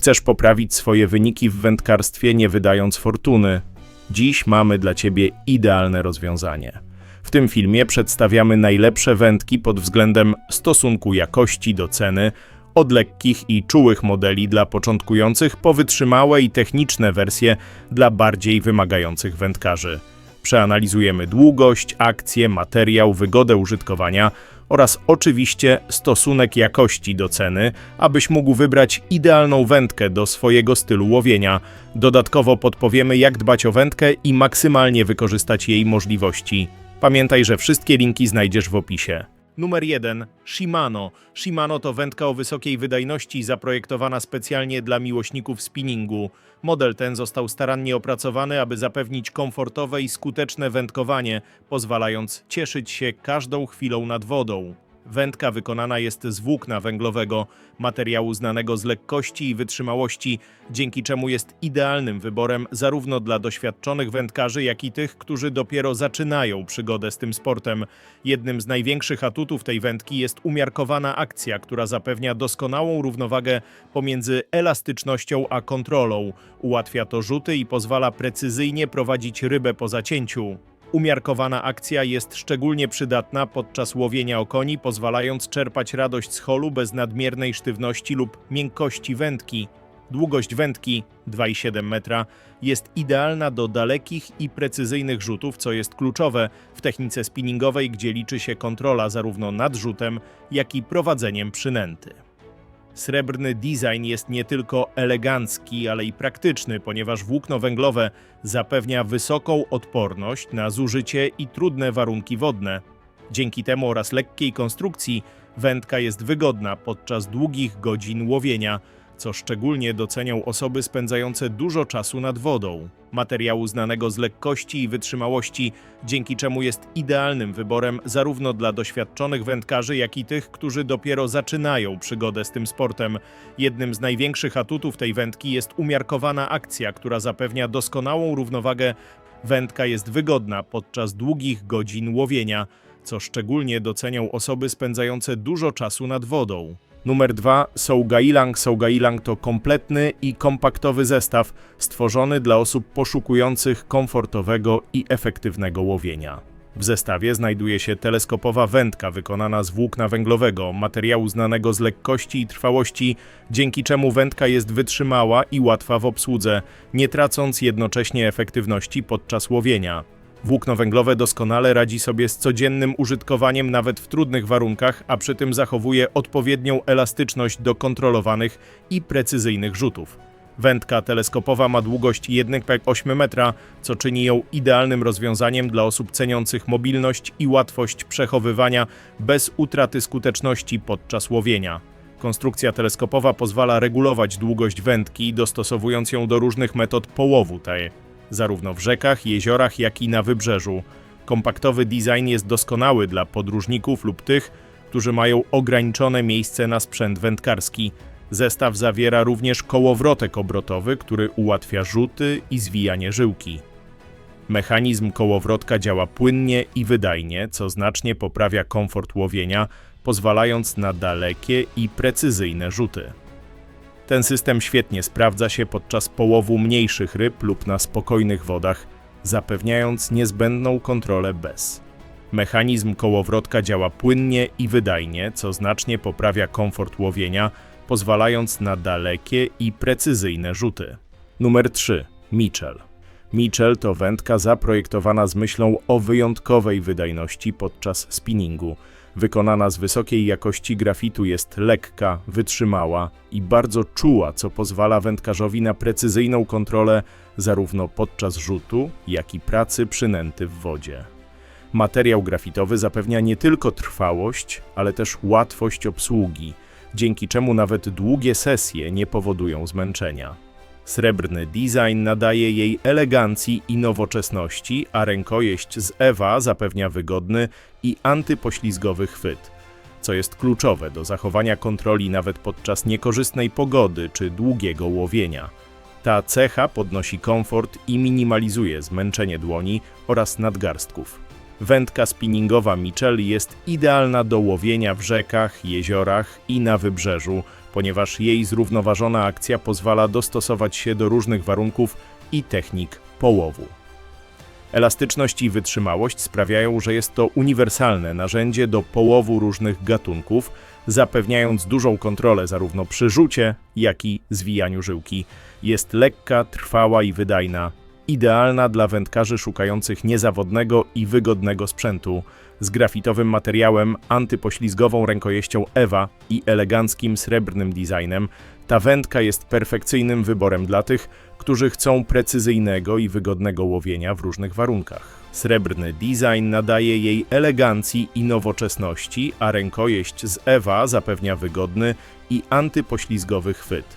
Chcesz poprawić swoje wyniki w wędkarstwie, nie wydając fortuny? Dziś mamy dla Ciebie idealne rozwiązanie. W tym filmie przedstawiamy najlepsze wędki pod względem stosunku jakości do ceny, od lekkich i czułych modeli dla początkujących po wytrzymałe i techniczne wersje dla bardziej wymagających wędkarzy. Przeanalizujemy długość, akcję, materiał, wygodę użytkowania oraz oczywiście stosunek jakości do ceny, abyś mógł wybrać idealną wędkę do swojego stylu łowienia. Dodatkowo podpowiemy, jak dbać o wędkę i maksymalnie wykorzystać jej możliwości. Pamiętaj, że wszystkie linki znajdziesz w opisie. Numer 1. Shimano. Shimano to wędka o wysokiej wydajności zaprojektowana specjalnie dla miłośników spinningu. Model ten został starannie opracowany, aby zapewnić komfortowe i skuteczne wędkowanie, pozwalając cieszyć się każdą chwilą nad wodą. Wędka wykonana jest z włókna węglowego, materiału znanego z lekkości i wytrzymałości, dzięki czemu jest idealnym wyborem zarówno dla doświadczonych wędkarzy, jak i tych, którzy dopiero zaczynają przygodę z tym sportem. Jednym z największych atutów tej wędki jest umiarkowana akcja, która zapewnia doskonałą równowagę pomiędzy elastycznością a kontrolą. Ułatwia to rzuty i pozwala precyzyjnie prowadzić rybę po zacięciu. Umiarkowana akcja jest szczególnie przydatna podczas łowienia okoni, pozwalając czerpać radość z holu bez nadmiernej sztywności lub miękkości wędki. Długość wędki 2,7 metra jest idealna do dalekich i precyzyjnych rzutów, co jest kluczowe w technice spinningowej, gdzie liczy się kontrola zarówno nad rzutem, jak i prowadzeniem przynęty. Srebrny design jest nie tylko elegancki, ale i praktyczny, ponieważ włókno węglowe zapewnia wysoką odporność na zużycie i trudne warunki wodne. Dzięki temu oraz lekkiej konstrukcji wędka jest wygodna podczas długich godzin łowienia, co szczególnie docenią osoby spędzające dużo czasu nad wodą. Materiału znanego z lekkości i wytrzymałości, dzięki czemu jest idealnym wyborem zarówno dla doświadczonych wędkarzy, jak i tych, którzy dopiero zaczynają przygodę z tym sportem. Jednym z największych atutów tej wędki jest umiarkowana akcja, która zapewnia doskonałą równowagę. Wędka jest wygodna podczas długich godzin łowienia, co szczególnie docenią osoby spędzające dużo czasu nad wodą. Numer 2. Sougailang. Sougailang to kompletny i kompaktowy zestaw stworzony dla osób poszukujących komfortowego i efektywnego łowienia. W zestawie znajduje się teleskopowa wędka wykonana z włókna węglowego, materiału znanego z lekkości i trwałości, dzięki czemu wędka jest wytrzymała i łatwa w obsłudze, nie tracąc jednocześnie efektywności podczas łowienia. Włókno węglowe doskonale radzi sobie z codziennym użytkowaniem nawet w trudnych warunkach, a przy tym zachowuje odpowiednią elastyczność do kontrolowanych i precyzyjnych rzutów. Wędka teleskopowa ma długość 1,8 metra, co czyni ją idealnym rozwiązaniem dla osób ceniących mobilność i łatwość przechowywania bez utraty skuteczności podczas łowienia. Konstrukcja teleskopowa pozwala regulować długość wędki, dostosowując ją do różnych metod połowu tej zarówno w rzekach, jeziorach, jak i na wybrzeżu. Kompaktowy design jest doskonały dla podróżników lub tych, którzy mają ograniczone miejsce na sprzęt wędkarski. Zestaw zawiera również kołowrotek obrotowy, który ułatwia rzuty i zwijanie żyłki. Mechanizm kołowrotka działa płynnie i wydajnie, co znacznie poprawia komfort łowienia, pozwalając na dalekie i precyzyjne rzuty. Ten system świetnie sprawdza się podczas połowu mniejszych ryb lub na spokojnych wodach, zapewniając niezbędną kontrolę bez. Mechanizm kołowrotka działa płynnie i wydajnie, co znacznie poprawia komfort łowienia, pozwalając na dalekie i precyzyjne rzuty. Numer 3. Mitchell. Mitchell to wędka zaprojektowana z myślą o wyjątkowej wydajności podczas spinningu. Wykonana z wysokiej jakości grafitu jest lekka, wytrzymała i bardzo czuła, co pozwala wędkarzowi na precyzyjną kontrolę zarówno podczas rzutu, jak i pracy przynęty w wodzie. Materiał grafitowy zapewnia nie tylko trwałość, ale też łatwość obsługi, dzięki czemu nawet długie sesje nie powodują zmęczenia. Srebrny design nadaje jej elegancji i nowoczesności, a rękojeść z Ewa zapewnia wygodny i antypoślizgowy chwyt, co jest kluczowe do zachowania kontroli nawet podczas niekorzystnej pogody czy długiego łowienia. Ta cecha podnosi komfort i minimalizuje zmęczenie dłoni oraz nadgarstków. Wędka spinningowa Mitchell jest idealna do łowienia w rzekach, jeziorach i na wybrzeżu, ponieważ jej zrównoważona akcja pozwala dostosować się do różnych warunków i technik połowu. Elastyczność i wytrzymałość sprawiają, że jest to uniwersalne narzędzie do połowu różnych gatunków, zapewniając dużą kontrolę zarówno przy rzucie, jak i zwijaniu żyłki. Jest lekka, trwała i wydajna, idealna dla wędkarzy szukających niezawodnego i wygodnego sprzętu, z grafitowym materiałem, antypoślizgową rękojeścią EVA i eleganckim srebrnym designem, ta wędka jest perfekcyjnym wyborem dla tych, którzy chcą precyzyjnego i wygodnego łowienia w różnych warunkach. Srebrny design nadaje jej elegancji i nowoczesności, a rękojeść z EVA zapewnia wygodny i antypoślizgowy chwyt,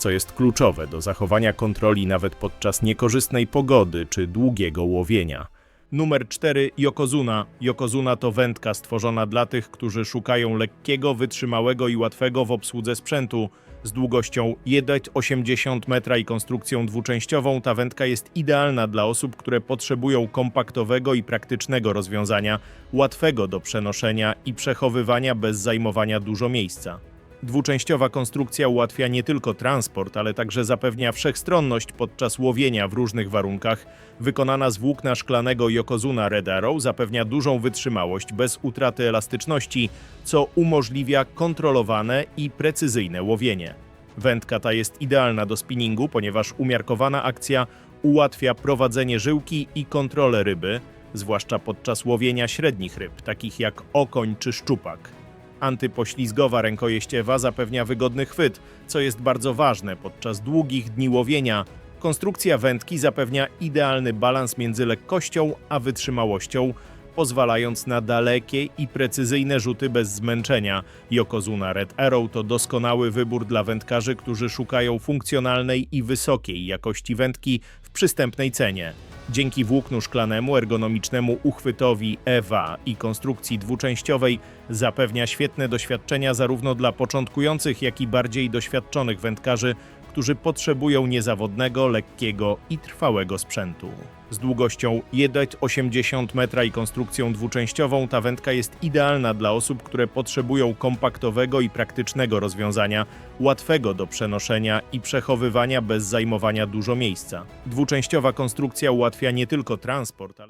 co jest kluczowe do zachowania kontroli nawet podczas niekorzystnej pogody czy długiego łowienia. Numer 4 Yokozuna. Yokozuna to wędka stworzona dla tych, którzy szukają lekkiego, wytrzymałego i łatwego w obsłudze sprzętu. Z długością 1,80 metra i konstrukcją dwuczęściową ta wędka jest idealna dla osób, które potrzebują kompaktowego i praktycznego rozwiązania, łatwego do przenoszenia i przechowywania bez zajmowania dużo miejsca. Dwuczęściowa konstrukcja ułatwia nie tylko transport, ale także zapewnia wszechstronność podczas łowienia w różnych warunkach. Wykonana z włókna szklanego Yokozuna Red Arrow zapewnia dużą wytrzymałość bez utraty elastyczności, co umożliwia kontrolowane i precyzyjne łowienie. Wędka ta jest idealna do spinningu, ponieważ umiarkowana akcja ułatwia prowadzenie żyłki i kontrolę ryby, zwłaszcza podczas łowienia średnich ryb, takich jak okoń czy szczupak. Antypoślizgowa rękojeść Ewa zapewnia wygodny chwyt, co jest bardzo ważne podczas długich dni łowienia. Konstrukcja wędki zapewnia idealny balans między lekkością a wytrzymałością, pozwalając na dalekie i precyzyjne rzuty bez zmęczenia. Yokozuna Red Arrow to doskonały wybór dla wędkarzy, którzy szukają funkcjonalnej i wysokiej jakości wędki w przystępnej cenie. Dzięki włóknu szklanemu, ergonomicznemu uchwytowi EVA i konstrukcji dwuczęściowej zapewnia świetne doświadczenia zarówno dla początkujących, jak i bardziej doświadczonych wędkarzy, którzy potrzebują niezawodnego, lekkiego i trwałego sprzętu. Z długością 1,80 metra i konstrukcją dwuczęściową ta wędka jest idealna dla osób, które potrzebują kompaktowego i praktycznego rozwiązania, łatwego do przenoszenia i przechowywania bez zajmowania dużo miejsca. Dwuczęściowa konstrukcja ułatwia nie tylko transport, ale